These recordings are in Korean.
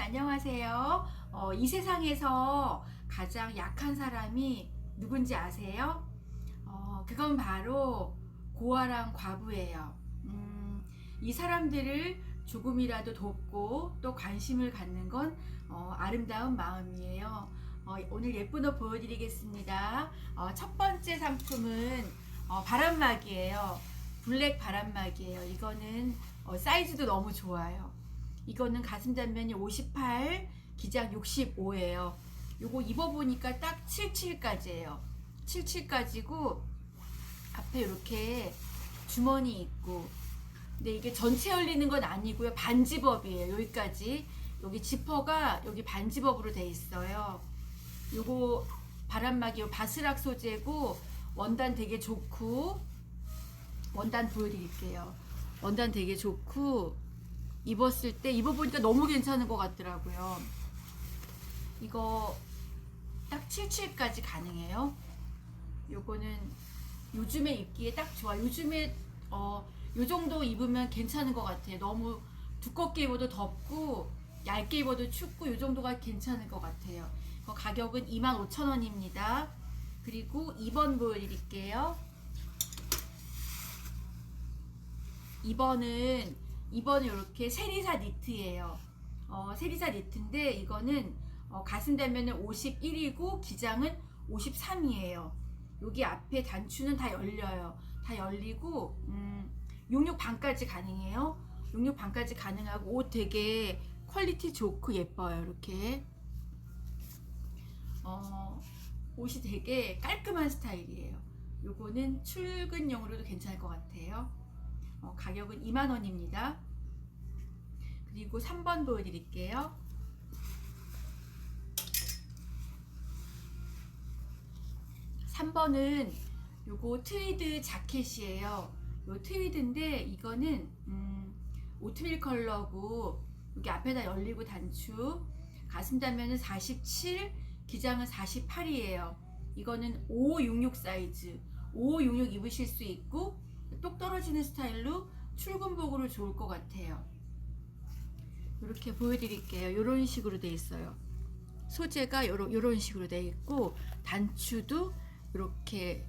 안녕하세요. 어, 이 세상에서 가장 약한 사람이 누군지 아세요? 어, 그건 바로 고아랑 과부예요. 음, 이 사람들을 조금이라도 돕고 또 관심을 갖는 건 어, 아름다운 마음이에요. 어, 오늘 예쁜 옷 보여드리겠습니다. 어, 첫 번째 상품은 어, 바람막이에요. 블랙 바람막이에요. 이거는 어, 사이즈도 너무 좋아요. 이거는 가슴 단면이 58, 기장 65예요. 요거 입어보니까 딱 77까지예요. 77까지고 앞에 이렇게 주머니 있고 근데 이게 전체 열리는 건 아니고요. 반지법이에요. 여기까지. 여기 지퍼가 여기 반지법으로 돼 있어요. 요거 바람막이 요 바스락 소재고 원단 되게 좋고 원단 보여드릴게요. 원단 되게 좋고 입었을 때 입어보니까 너무 괜찮은 것 같더라고요. 이거 딱 77까지 가능해요. 요거는 요즘에 입기에 딱 좋아. 요즘에 어, 요 정도 입으면 괜찮은 것 같아요. 너무 두껍게 입어도 덥고 얇게 입어도 춥고 요 정도가 괜찮을 것 같아요. 그 가격은 25,000원입니다. 그리고 2번 보여드릴게요. 2번은 2번은 이렇게 세리사 니트예요. 어, 세리사 니트인데 이거는 어, 가슴 단면은 51이고 기장은 53이에요. 여기 앞에 단추는 다 열려요. 다 열리고 음, 66 반까지 가능해요. 66 반까지 가능하고 옷 되게 퀄리티 좋고 예뻐요. 이렇게 어, 옷이 되게 깔끔한 스타일이에요. 요거는 출근용으로도 괜찮을 것 같아요. 어, 가격은 2만원입니다. 그리고 3번 보여드릴게요. 3번은 요거 트위드 자켓이에요. 요 트위드인데 이거는 음, 오트밀 컬러고 여기 앞에다 열리고 단추 가슴 단면은 47 기장은 48이에요. 이거는 566 사이즈 566 입으실 수 있고 똑 떨어지는 스타일로 출근복으로 좋을 것 같아요. 이렇게 보여드릴게요. 이런 식으로 돼 있어요. 소재가 요런, 요런 식으로 돼 있고 단추도 이렇게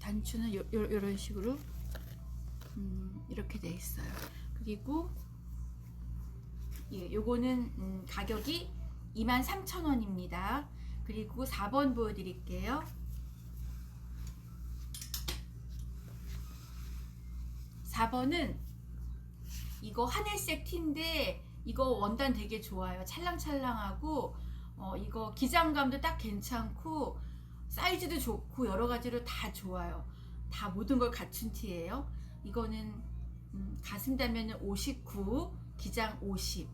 단추는 요런 식으로 음, 이렇게 돼 있어요. 그리고 예, 요거는 음, 가격이 23,000원입니다. 그리고 4번 보여드릴게요. 4번은 이거 하늘색 티인데 이거 원단 되게 좋아요. 찰랑찰랑하고 어, 이거 기장감도 딱 괜찮고 사이즈도 좋고 여러 가지로 다 좋아요. 다 모든 걸 갖춘 티예요. 이거는 음, 가슴 단면은 59, 기장 50.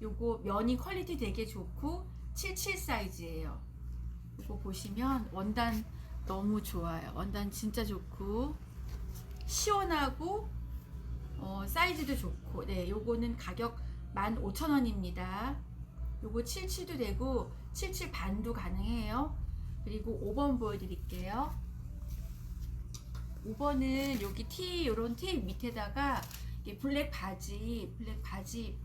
요거 면이 퀄리티 되게 좋고 77 사이즈예요. 이거 보시면 원단 너무 좋아요. 원단 진짜 좋고 시원하고 어, 사이즈도 좋고 네 요거는 가격 15,000원입니다. 요거 77도 되고 77 반도 가능해요. 그리고 5번 보여드릴게요. 5번은 여기 티 요런 티 밑에다가 블랙 바지 블랙 바지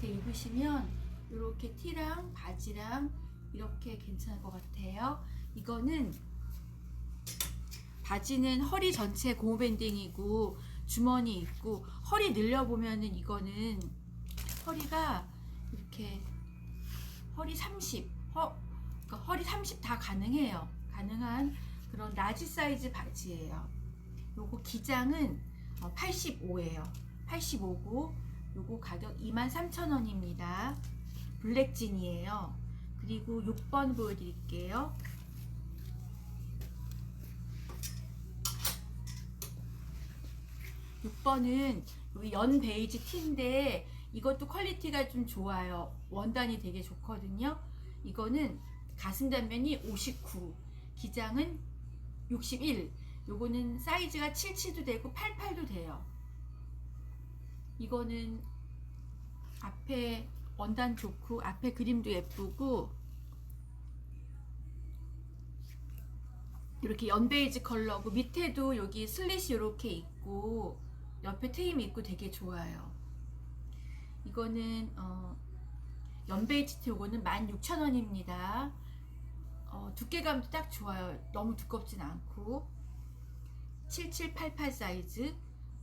이렇게 입으시면 이렇게 티랑 바지랑 이렇게 괜찮을 것 같아요. 이거는 바지는 허리 전체 고무 밴딩이고 주머니 있고 허리 늘려 보면은 이거는 허리가 이렇게 허리 30, 허, 그러니까 허리 30 다 가능해요. 가능한 그런 라지 사이즈 바지예요. 요거 기장은 85예요. 85고 요거 가격 23,000원입니다. 블랙진이에요. 그리고 6번 보여드릴게요. 6번은 여기 연 베이지 티인데 이것도 퀄리티가 좀 좋아요. 원단이 되게 좋거든요. 이거는 가슴 단면이 59, 기장은 61. 요거는 사이즈가 77도 되고 88도 돼요. 이거는 앞에 원단 좋고 앞에 그림도 예쁘고 이렇게 연베이지 컬러고 밑에도 여기 슬릿이 이렇게 있고 옆에 트임 있고 되게 좋아요. 이거는 어, 연베이치트 요거는 16,000원입니다. 어, 두께감도 딱 좋아요. 너무 두껍진 않고 7788 사이즈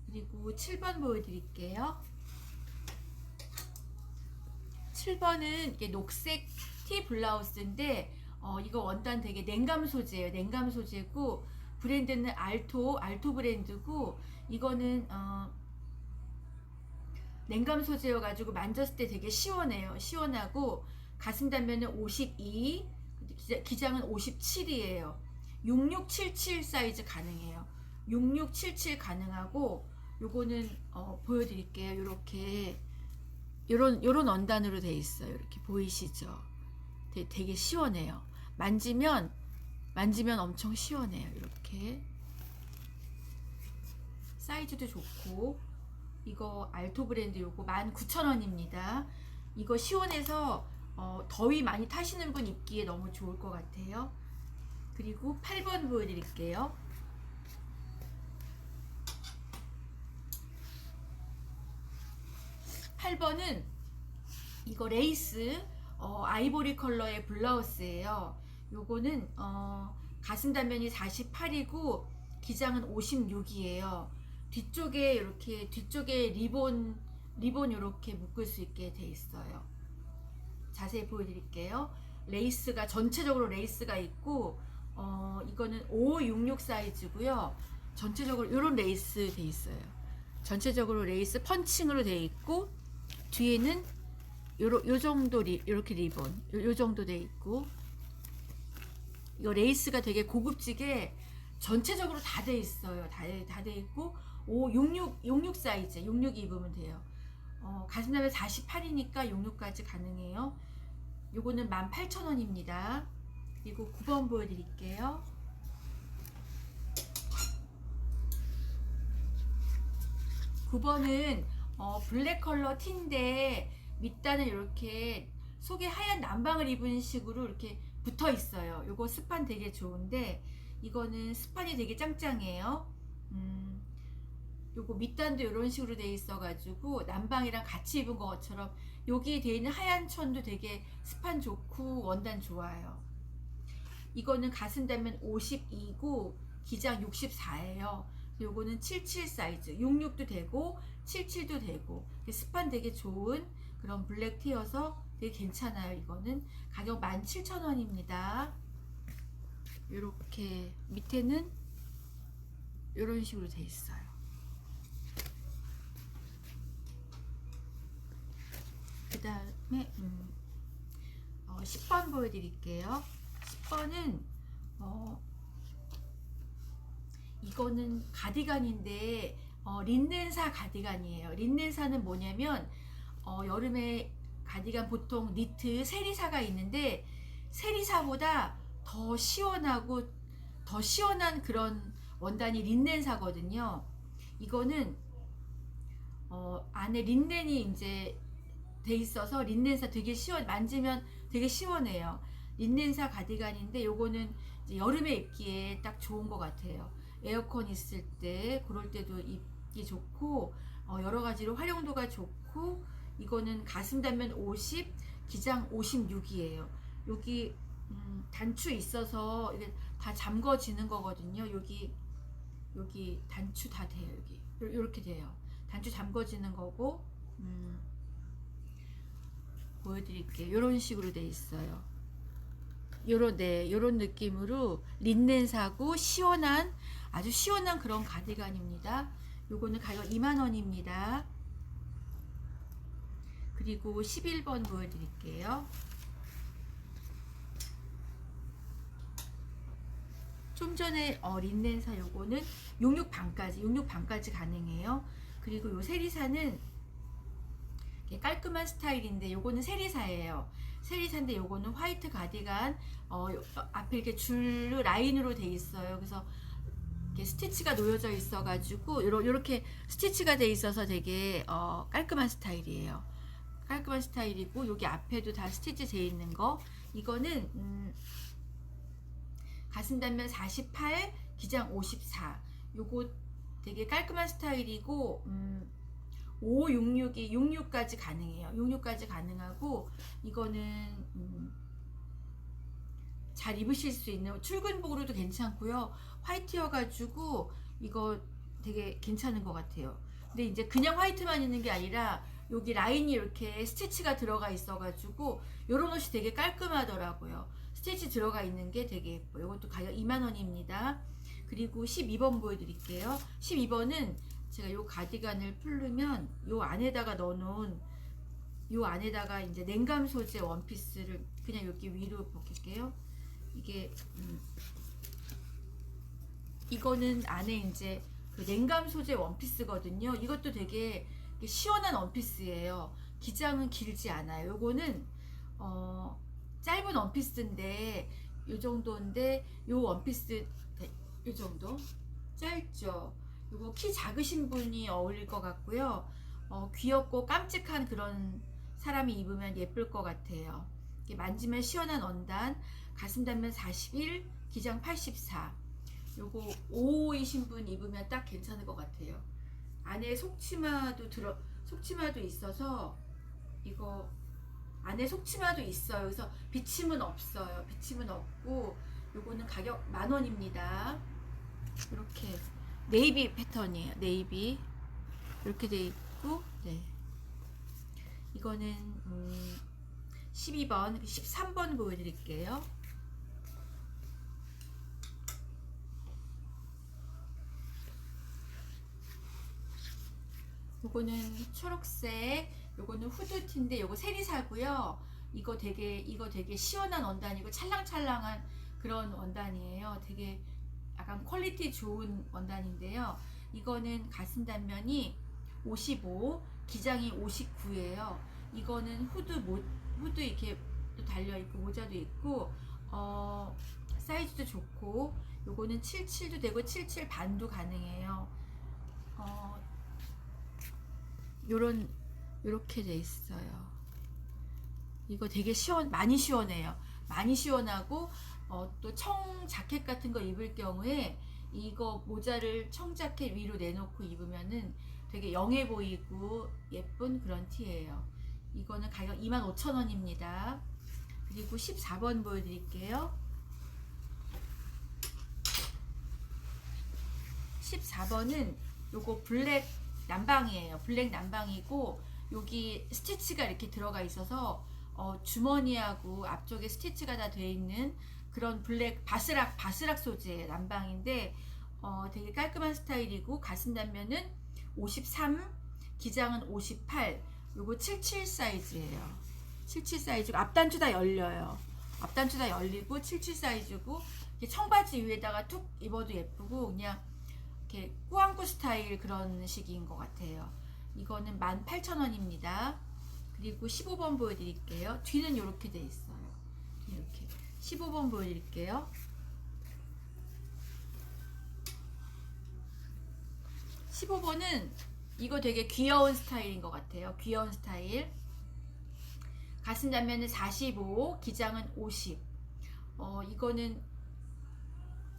그리고 7번 보여드릴게요. 7번은 이게 녹색 티 블라우스인데 어, 이거 원단 되게 냉감 소재예요. 냉감 소재고 브랜드는 알토 알토 브랜드고 이거는 어, 냉감 소재여가지고 만졌을 때 되게 시원해요. 시원하고 가슴 단면은 52, 기자- 기장은 57이에요. 6677 사이즈 가능해요. 6677 가능하고 요거는 어, 보여드릴게요. 요렇게 요런 요런 원단으로 돼 있어요. 이렇게 보이시죠? 되게, 되게 시원해요. 만지면 만지면 엄청 시원해요. 이렇게 사이즈도 좋고 이거 알토 브랜드 요거 19,000원입니다. 이거 시원해서 어, 더위 많이 타시는 분 입기에 너무 좋을 것 같아요. 그리고 8번 보여드릴게요. 팔번은 이거 레이스 어, 아이보리 컬러의 블라우스예요. 요거는 어, 가슴 단면이 48이고 기장은 56이에요. 뒤쪽에 이렇게 뒤쪽에 리본 리본 이렇게 묶을 수 있게 돼 있어요. 자세히 보여드릴게요. 레이스가 전체적으로 레이스가 있고 어, 이거는 5566 사이즈고요. 전체적으로 이런 레이스 돼 있어요. 전체적으로 레이스 펀칭으로 돼 있고 뒤에는 요러, 요 정도 리, 이렇게 리본 요, 요 정도 돼 있고 이거 레이스가 되게 고급지게 전체적으로 다 돼 있어요. 다돼 있고 5, 66, 66 사이즈 66 입으면 돼요. 어, 가슴 라면 48이니까 66까지 가능해요. 요거는 18,000원입니다. 그리고 9번 보여드릴게요. 9번은 어, 블랙 컬러 티인데 밑단은 이렇게 속에 하얀 남방을 입은 식으로 이렇게 붙어 있어요. 요거 스판 되게 좋은데 이거는 스판이 되게 짱짱해요. 음, 요거 밑단도 이런 식으로 돼 있어가지고 남방이랑 같이 입은 것처럼 여기에 돼 있는 하얀 천도 되게 스판 좋고 원단 좋아요. 이거는 가슴 단면 52고 기장 64예요. 요거는 77 사이즈, 66도 되고 77도 되고 스판 되게 좋은 그런 블랙 티여서 되게 괜찮아요. 이거는 가격 17,000원입니다. 이렇게 밑에는 이런 식으로 돼 있어요. 그 다음에 음, 어, 10번 보여드릴게요. 10번은 어, 이거는 가디건인데 어, 린넨사 가디건이에요. 린넨사는 뭐냐면 어, 여름에 가디건 보통 니트 세리사가 있는데 세리사보다 더 시원하고 더 시원한 그런 원단이 린넨사거든요. 이거는 어, 안에 린넨이 이제 돼 있어서 린넨사 되게 시원 만지면 되게 시원해요. 린넨사 가디건인데 요거는 여름에 입기에 딱 좋은 것 같아요. 에어컨 있을 때 그럴 때도 입기 좋고 어, 여러 가지로 활용도가 좋고 이거는 가슴 단면 50, 기장 56이에요. 여기 음, 단추 있어서 이게 다 잠궈지는 거거든요. 여기 여기 단추 다 돼요. 여기 이렇게 돼요. 단추 잠궈지는 거고 음, 보여드릴게요. 이런 식으로 돼 있어요. 요런 네 요런 느낌으로 린넨 사고 시원한 아주 시원한 그런 가디건입니다. 요거는 가격 2만 원입니다. 그리고 11번 보여드릴게요. 좀 전에 어, 린넨사 요거는 66 반까지 66 반까지 가능해요. 그리고 요 세리사는 깔끔한 스타일인데 요거는 세리사예요. 세리사인데 요거는 화이트 가디건 어, 요- 어, 앞에 이렇게 줄 라인으로 돼 있어요. 그래서 이렇게 스티치가 놓여져 있어가지고 요렇게 스티치가 돼 있어서 되게 어, 깔끔한 스타일이에요. 깔끔한 스타일이고 여기 앞에도 다 스티치 돼 있는 거 이거는 음, 가슴 단면 48 기장 54 요거 되게 깔끔한 스타일이고 음, 5662, 66까지 가능해요. 66까지 가능하고 이거는 음, 잘 입으실 수 있는 출근복으로도 괜찮고요. 화이트여가지고 이거 되게 괜찮은 것 같아요. 근데 이제 그냥 화이트만 있는 게 아니라 여기 라인이 이렇게 스티치가 들어가 있어가지고 이런 옷이 되게 깔끔하더라고요. 스티치 들어가 있는 게 되게 예뻐요. 이것도 가격 2만 원입니다. 그리고 12번 보여드릴게요. 12번은 제가 요 가디건을 풀르면 요 안에다가 넣어놓은 요 안에다가 이제 냉감 소재 원피스를 그냥 여기 위로 벗길게요. 이게 음, 이거는 안에 이제 그 냉감 소재 원피스거든요. 이것도 되게 시원한 원피스예요. 기장은 길지 않아요. 요거는 어, 짧은 원피스인데 요 정도인데 요 원피스 요 정도 짧죠. 요거 키 작으신 분이 어울릴 것 같고요. 어, 귀엽고 깜찍한 그런 사람이 입으면 예쁠 것 같아요. 만지면 시원한 원단, 가슴 단면 41, 기장 84. 요거 5호이신 분 입으면 딱 괜찮을 것 같아요. 안에 속치마도 들어 속치마도 있어서 이거 안에 속치마도 있어요. 그래서 비침은 없어요. 비침은 없고 요거는 가격 만 원입니다. 이렇게 네이비 패턴이에요. 네이비 이렇게 돼 있고 네. 이거는 음, 12번, 13번 보여드릴게요. 요거는 초록색, 요거는 후드티인데 요거 세리사고요. 이거 되게 이거 되게 시원한 원단이고 찰랑찰랑한 그런 원단이에요. 되게 약간 퀄리티 좋은 원단인데요. 이거는 가슴 단면이 55, 기장이 59예요. 이거는 후드 모, 후드 이렇게 또 달려 있고 모자도 있고 어, 사이즈도 좋고 요거는 77도 되고 77 반도 가능해요. 어, 요런 요렇게 돼 있어요. 이거 되게 시원 많이 시원해요. 많이 시원하고 어, 또 청 자켓 같은 거 입을 경우에 이거 모자를 청 자켓 위로 내놓고 입으면은 되게 영해 보이고 예쁜 그런 티예요. 이거는 가격 25,000원입니다. 그리고 14번 보여드릴게요. 14번은 요거 블랙 남방이에요. 블랙 남방이고 여기 스티치가 이렇게 들어가 있어서 어, 주머니하고 앞쪽에 스티치가 다 돼 있는 그런 블랙 바스락 바스락 소재의 남방인데 어, 되게 깔끔한 스타일이고 가슴 단면은 53, 기장은 58. 요거 77 사이즈예요. 77 사이즈고 앞단추 다 열려요. 앞단추 다 열리고 77 사이즈고 청바지 위에다가 툭 입어도 예쁘고 그냥 이렇게 꾸안꾸 스타일 그런 식인 것 같아요. 이거는 18,000원입니다. 그리고 15번 보여드릴게요. 뒤는 이렇게 돼 있어요. 이렇게 15번 보여드릴게요. 15번은 이거 되게 귀여운 스타일인 것 같아요. 귀여운 스타일. 가슴 단면은 45, 기장은 50. 어, 이거는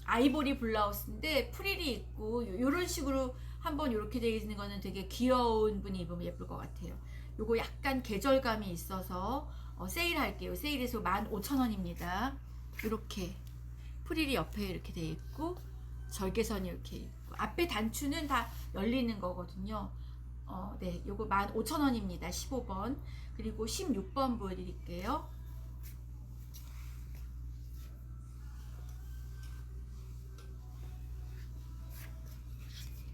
아이보리 블라우스인데 프릴이 있고 이런 식으로 한번 이렇게 되어 있는 거는 되게 귀여운 분이 입으면 예쁠 것 같아요. 요거 약간 계절감이 있어서 어, 세일할게요. 세일해서 15,000원입니다. 이렇게 프릴이 옆에 이렇게 돼 있고 절개선이 이렇게 있고 앞에 단추는 다 열리는 거거든요. 어, 네, 요거 15,000원입니다. 15번. 그리고 16번 보여드릴게요.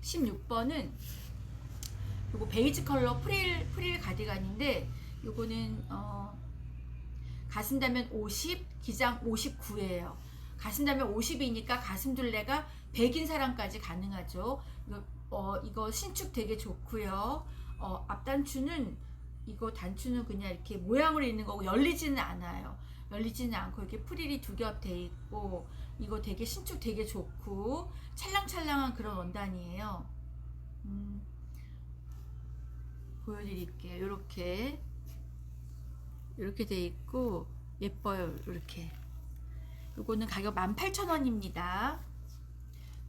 16번은 요거 베이지 컬러 프릴 프릴 가디건인데 요거는 어 가슴 단면 50, 기장 59예요. 가슴 단면 50이니까 가슴 둘레가 100인 사람까지 가능하죠. 이거 어 이거 신축 되게 좋고요. 어 앞단추는 이거 단추는 그냥 이렇게 모양으로 있는 거고 열리지는 않아요. 열리지는 않고 이렇게 프릴이 두 겹 돼 있고 이거 되게 신축 되게 좋고 찰랑찰랑한 그런 원단이에요. 음, 보여드릴게요. 이렇게 이렇게 돼 있고 예뻐요 이렇게. 요거는 가격 18,000원입니다.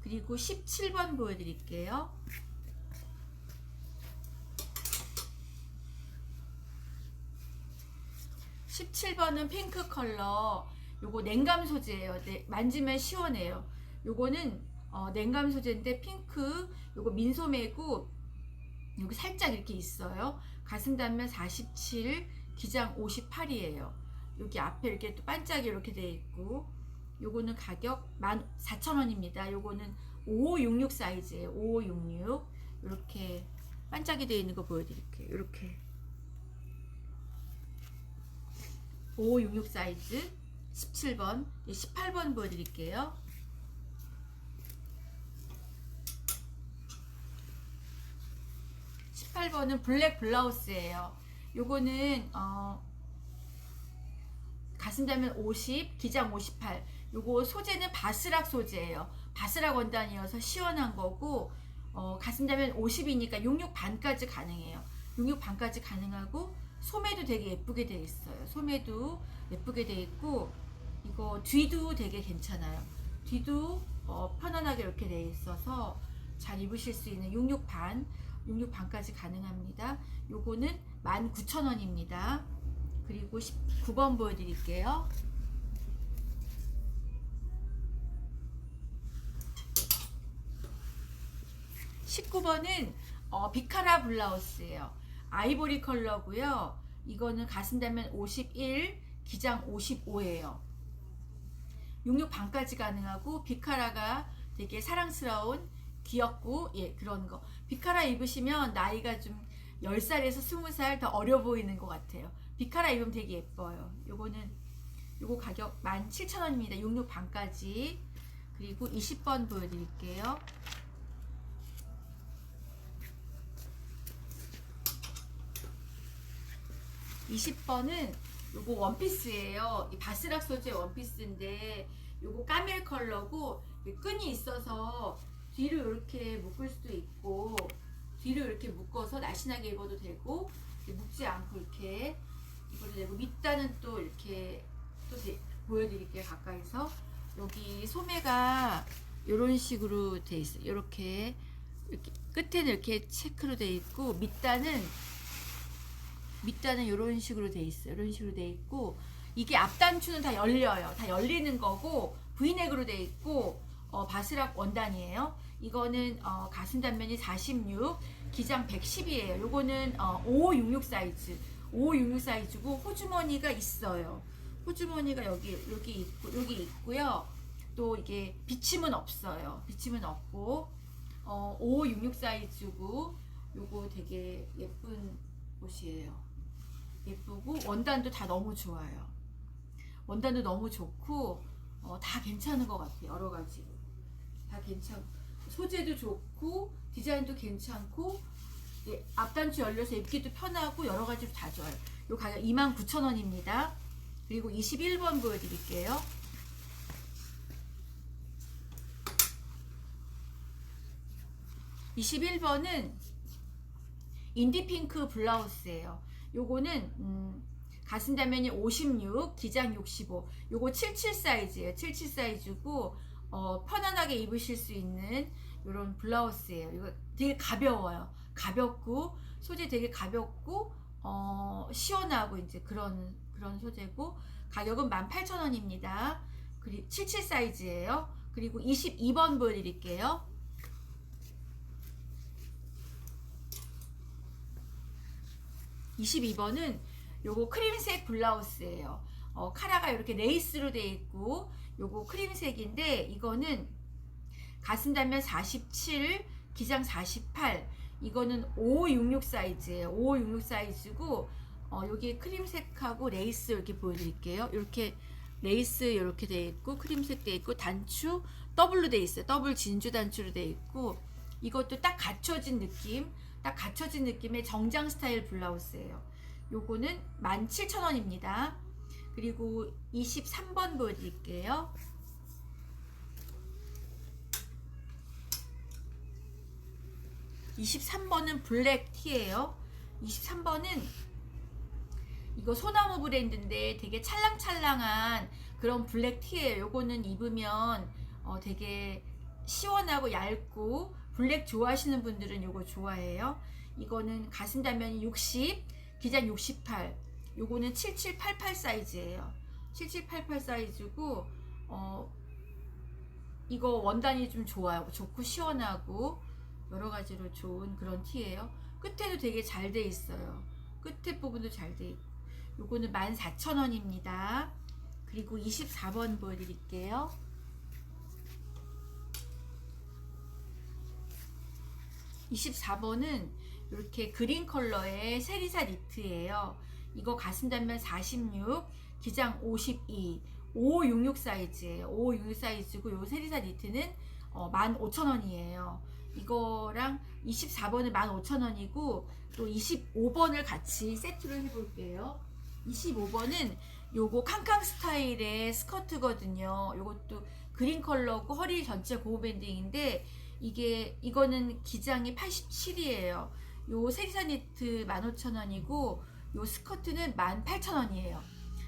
그리고 17번 보여드릴게요. 17번은 핑크 컬러. 요거 냉감 소재예요. 네, 만지면 시원해요. 요거는 어, 냉감 소재인데 핑크 요거 민소매고 여기 살짝 이렇게 있어요. 가슴 단면 47 기장 58이에요. 여기 앞에 이렇게 또 반짝이 이렇게 돼 있고 요거는 가격 14,000원입니다. 요거는 5566 사이즈예요. 5566. 이렇게 반짝이 되어 있는 거 보여드릴게요. 이렇게 5566 사이즈 17번, 18번 보여드릴게요. 십팔 번은 블랙 블라우스예요. 요거는 어, 가슴 단면 50, 기장 58. 요거 소재는 바스락 소재예요. 바스락 원단이어서 시원한 거고 어, 가슴 단면 50이니까 66 반까지 가능해요. 66 반까지 가능하고 소매도 되게 예쁘게 돼 있어요. 소매도 예쁘게 돼 있고 이거 뒤도 되게 괜찮아요. 뒤도 어, 편안하게 이렇게 돼 있어서 잘 입으실 수 있는 66 반, 66 반까지 가능합니다. 요거는 19,000원입니다. 그리고 19번 보여드릴게요. 19번은 어, 비카라 블라우스예요. 아이보리 컬러고요. 이거는 가슴 단면 51, 기장 55예요. 66 반까지 가능하고 비카라가 되게 사랑스러운 귀엽고 예 그런 거. 비카라 입으시면 나이가 좀 10살에서 20살 더 어려 보이는 것 같아요. 비카라 입으면 되게 예뻐요. 요거는 요거 가격 17,000원입니다. 66 반까지. 그리고 20번 보여드릴게요. 20번은 요거 원피스예요. 이 바스락 소재 원피스인데 요거 까멜 컬러고 이 끈이 있어서 뒤로 이렇게 묶을 수도 있고 뒤로 이렇게 묶어서 날씬하게 입어도 되고 묶지 않고 이렇게 입어도 되고 밑단은 또 이렇게 또 대- 보여드릴게요 가까이서 여기 소매가 이런 식으로 돼 있어요. 이렇게 이렇게 끝에는 이렇게 체크로 돼 있고 밑단은 밑단은 이런 식으로 돼 있어요. 이런 식으로 돼 있고 이게 앞단추는 다 열려요. 다 열리는 거고 V넥으로 돼 있고 어, 바스락 원단이에요. 이거는 어, 가슴 단면이 46, 기장 110이에요. 요거는 어, 5566 사이즈, 5566 사이즈고 호주머니가 있어요. 호주머니가 여기 여기 있고 여기 있고요. 또 이게 비침은 없어요. 비침은 없고 어, 5566 사이즈고 요거 되게 예쁜 옷이에요. 예쁘고 원단도 다 너무 좋아요. 원단도 너무 좋고 어, 다 괜찮은 것 같아요. 여러 가지로 다 괜찮고 소재도 좋고 디자인도 괜찮고 예, 앞단추 열려서 입기도 편하고 여러 가지로 다 좋아요. 요 가격 29,000원입니다. 그리고 21번 보여드릴게요. (21번은) 인디핑크 블라우스예요. 요거는 음, 가슴 단면이 56, 기장 65. 요거 77 사이즈예요. 77 사이즈고 어, 편안하게 입으실 수 있는 이런 블라우스예요. 이거 되게 가벼워요. 가볍고 소재 되게 가볍고 어, 시원하고 이제 그런 그런 소재고 가격은 18,000원입니다. 그리고 77 사이즈예요. 그리고 22번 보여드릴게요. 22번은 요거 크림색 블라우스예요. 어, 카라가 이렇게 레이스로 되어 있고 요거 크림색인데 이거는 가슴 단면 47, 기장 48. 이거는 5566 사이즈예요. 5566 사이즈고 어, 여기 크림색하고 레이스 이렇게 보여드릴게요. 이렇게 레이스 이렇게 되어 있고 크림색 되어 있고 단추 더블로 되어 있어요. 더블 진주 단추로 되어 있고 이것도 딱 갖춰진 느낌, 딱 갖춰진 느낌의 정장 스타일 블라우스예요. 요거는 17,000원입니다. 그리고 23번 보여드릴게요. (23번은) 블랙 티예요. (23번은) 이거 소나무 브랜드인데 되게 찰랑찰랑한 그런 블랙 티예요. 요거는 입으면 어, 되게 시원하고 얇고 블랙 좋아하시는 분들은 요거 좋아해요. 이거는 가슴 단면이 60 기장 68 요거는 7788 사이즈예요. 7788 사이즈고 어 이거 원단이 좀 좋아요. 좋고 시원하고 여러 가지로 좋은 그런 티예요. 끝에도 되게 잘 돼 있어요. 끝에 부분도 잘 돼 있고. 요거는 14,000원입니다. 그리고 24번 보여드릴게요. 24번은 이렇게 그린 컬러의 세리사 니트예요. 이거 가슴 단면 46, 기장 52, 566 사이즈예요. 566 사이즈고 요 세리사 니트는 어, 15,000원이에요. 이거랑 24번은 15,000원이고 또 25번을 같이 세트로 해볼게요. 25번은 요거 캉캉 스타일의 스커트거든요. 요것도 그린 컬러고 허리 전체 고무 밴딩인데 이게 이거는 기장이 87이에요. 요 세리사 니트 15,000원이고 요 스커트는 18,000원이에요.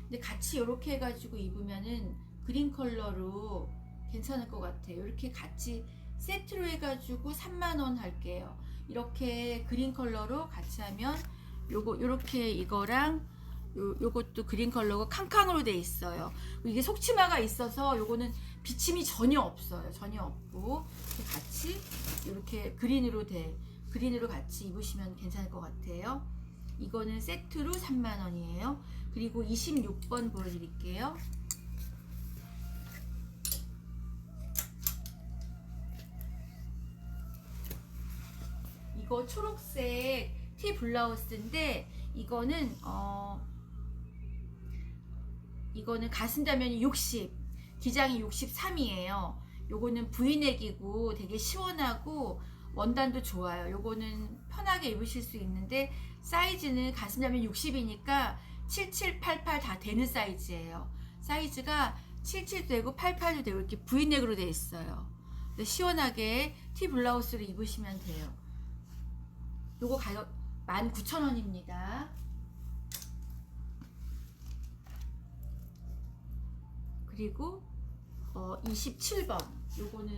근데 같이 이렇게 해가지고 입으면은 그린 컬러로 괜찮을 것 같아요. 이렇게 같이 세트로 해가지고 3만원 할게요. 이렇게 그린 컬러로 같이 하면 요거 요렇게 이거랑 요, 요것도 그린 컬러고 캉캉으로 돼 있어요. 이게 속치마가 있어서 요거는 비침이 전혀 없어요. 전혀 없고 같이 이렇게 그린으로 돼 그린으로 같이 입으시면 괜찮을 것 같아요. 이거는 세트로 3만 원이에요. 그리고 26번 보여드릴게요. 이거 초록색 티 블라우스인데 이거는 어 이거는 가슴 단면이 60, 기장이 63이에요. 요거는 브이넥이고 되게 시원하고 원단도 좋아요. 요거는 편하게 입으실 수 있는데 사이즈는 가슴 단면 60이니까 7788 다 되는 사이즈예요. 사이즈가 77도 되고 88도 되고 이렇게 브이넥으로 되어 있어요. 시원하게 티 블라우스를 입으시면 돼요. 요거 가격 19,000원입니다. 그리고 어 27번 요거는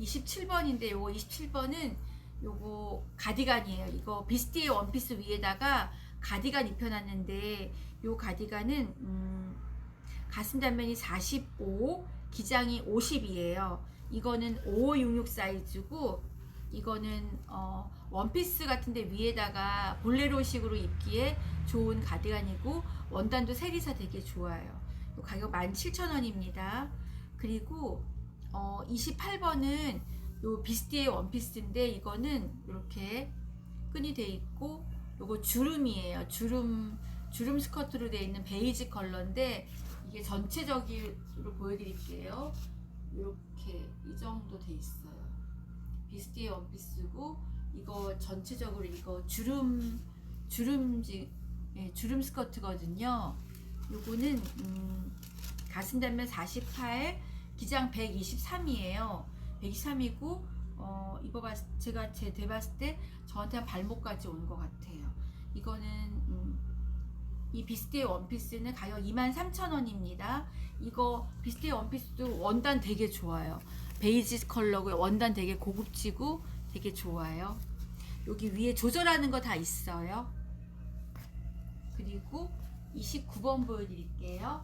27번인데 요거 27번은 요거 가디건이에요. 이거 비스티의 원피스 위에다가 가디건 입혀놨는데 요 가디건은 음, 가슴 단면이 45, 기장이 50이에요. 이거는 5566 사이즈고 이거는 어, 원피스 같은데 위에다가 볼레로식으로 입기에 좋은 가디건이고 원단도 세리사 되게 좋아요. 요 가격 17,000원입니다. 그리고 어, 28번은 요 비스티의 원피스인데 이거는 이렇게 끈이 돼 있고 요거 주름이에요. 주름 주름 스커트로 되어 있는 베이지 컬러인데 이게 전체적으로 보여드릴게요. 이렇게 이 정도 돼 있어요. 비스티의 원피스고 이거 전체적으로 이거 주름 주름지 예, 주름 스커트거든요. 요거는 음, 가슴 단면 48, 기장 123이에요. 123이고 어, 입어봤 제가 제 대봤을 때 저한테 한 발목까지 오는 것 같아요. 이거는 음, 이 비스티의 원피스는 가격 23,000원입니다. 이거 비스티의 원피스도 원단 되게 좋아요. 베이지 컬러고 원단 되게 고급지고 되게 좋아요. 여기 위에 조절하는 거 다 있어요. 그리고 29번 보여드릴게요.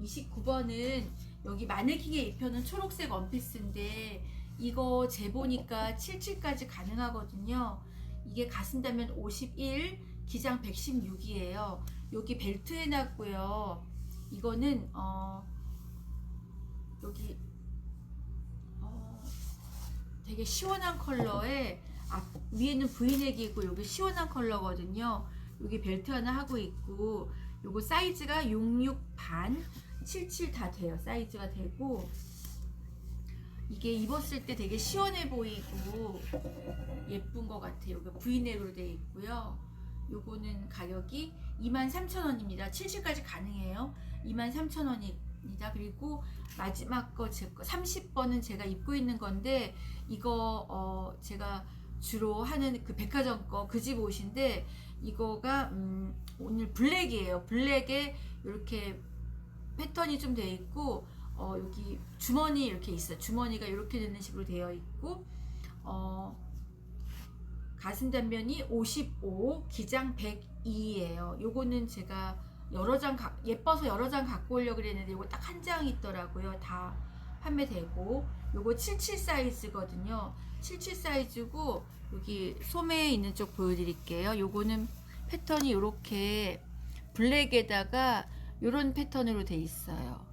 29번은 여기 마네킹에 입혀놓은 초록색 원피스인데 이거 재보니까 77까지 가능하거든요. 이게 가슴 단면 51, 기장 116이에요. 여기 벨트 해놨고요. 이거는 어 여기 어 되게 시원한 컬러에 앞 위에는 브이넥이고 여기 시원한 컬러거든요. 여기 벨트 하나 하고 있고 요거 사이즈가 66 반, 77 다 돼요. 사이즈가 되고 이게 입었을 때 되게 시원해 보이고 예쁜 것 같아요. 여기 V넥으로 되어 있고요. 요거는 가격이 23,000원입니다. 70까지 가능해요. 23,000원입니다. 그리고 마지막 거 제 거 30번은 제가 입고 있는 건데 이거 어 제가 주로 하는 그 백화점 거 그 집 옷인데 이거가 음 오늘 블랙이에요. 블랙에 이렇게 패턴이 좀돼 있고 어 여기 주머니 이렇게 있어요. 주머니가 이렇게 되는 식으로 되어 있고 어 가슴 단면이 55, 기장 100 2예요. 요거는 제가 여러 장 가- 예뻐서 여러 장 갖고 오려고 그랬는데 요거 딱 한 장 있더라고요. 다 판매되고 요거 77 사이즈거든요. 77 사이즈고 여기 소매에 있는 쪽 보여드릴게요. 요거는 패턴이 이렇게 블랙에다가 요런 패턴으로 돼 있어요.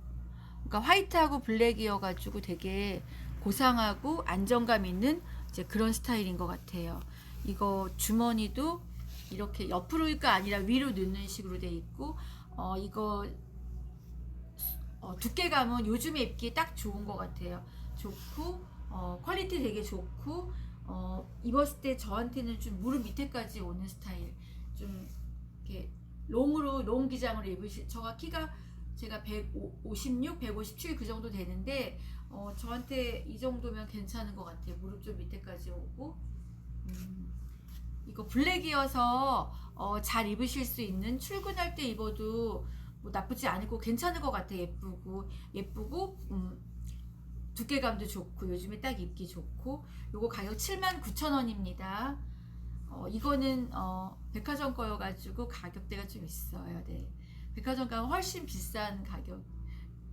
그러니까 화이트하고 블랙이어가지고 되게 고상하고 안정감 있는 이제 그런 스타일인 것 같아요. 이거 주머니도 이렇게 옆으로가 아니라 위로 넣는 식으로 돼 있고 어 이거 어, 두께감은 요즘에 입기에 딱 좋은 것 같아요. 좋고 어, 퀄리티 되게 좋고 어, 입었을 때 저한테는 좀 무릎 밑에까지 오는 스타일 좀 이렇게 롱으로 롱 기장으로 입으실 저가 키가 제가 156, 157 그 정도 되는데 어, 저한테 이 정도면 괜찮은 것 같아요. 무릎 좀 밑에까지 오고 음, 이거 블랙이어서 어, 잘 입으실 수 있는 출근할 때 입어도 뭐 나쁘지 않고 괜찮은 것 같아요. 예쁘고 예쁘고 음, 두께감도 좋고 요즘에 딱 입기 좋고 요거 가격 79,000원입니다. 어, 이거는 어, 백화점 거여가지고 가격대가 좀 있어요. 네. 백화점 가면 훨씬 비싼 가격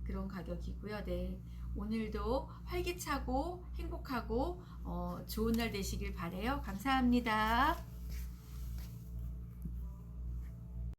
그런 가격이고요. 네. 오늘도 활기차고 행복하고 어, 좋은 날 되시길 바래요. 감사합니다.